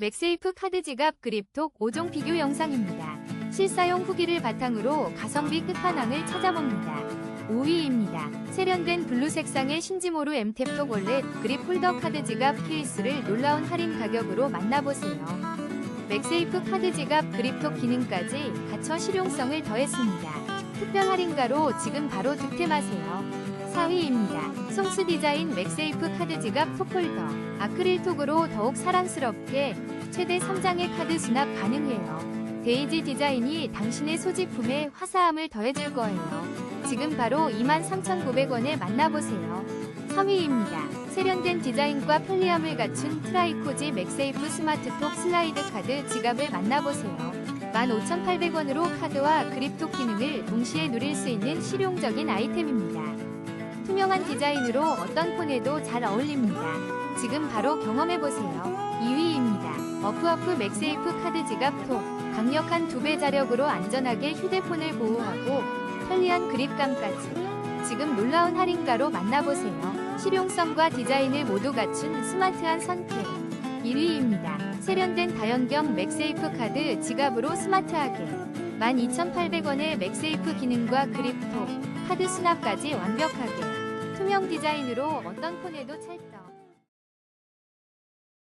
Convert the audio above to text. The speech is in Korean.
맥세이프 카드 지갑 그립톡 5종 비교 영상입니다. 실사용 후기를 바탕으로 가성비 끝판왕을 찾아봅니다. 5위입니다. 세련된 블루 색상의 신지모루 엠탭톡 월렛 그립 홀더 카드 지갑 케이스를 놀라운 할인 가격으로 만나보세요. 맥세이프 카드 지갑 그립톡 기능까지 갖춰 실용성을 더했습니다. 특별 할인가로 지금 바로 득템하세요. 4위입니다. 송스 디자인 맥세이프 카드 지갑 톡홀더 아크릴 톡으로 더욱 사랑스럽게 최대 3장의 카드 수납 가능해요. 데이지 디자인이 당신의 소지품에 화사함을 더해줄 거예요. 지금 바로 23,900원에 만나보세요. 3위입니다. 세련된 디자인과 편리함을 갖춘 트라이코지 맥세이프 스마트톡 슬라이드 카드 지갑을 만나보세요. 15,800원으로 카드와 그립톡 기능을 동시에 누릴 수 있는 실용적인 아이템입니다. 투명한 디자인으로 어떤 폰에도 잘 어울립니다. 지금 바로 경험해보세요. 2위입니다. 어프어프 맥세이프 카드 지갑 톡. 강력한 두 배 자력으로 안전하게 휴대폰을 보호하고 편리한 그립감까지. 지금 놀라운 할인가로 만나보세요. 실용성과 디자인을 모두 갖춘 스마트한 선택. 1위입니다. 세련된 다연경 맥세이프 카드 지갑으로 스마트하게. 12,800원의 맥세이프 기능과 그립톡, 카드 수납까지 완벽하게. 투명 디자인으로 어떤 폰에도 찰떡.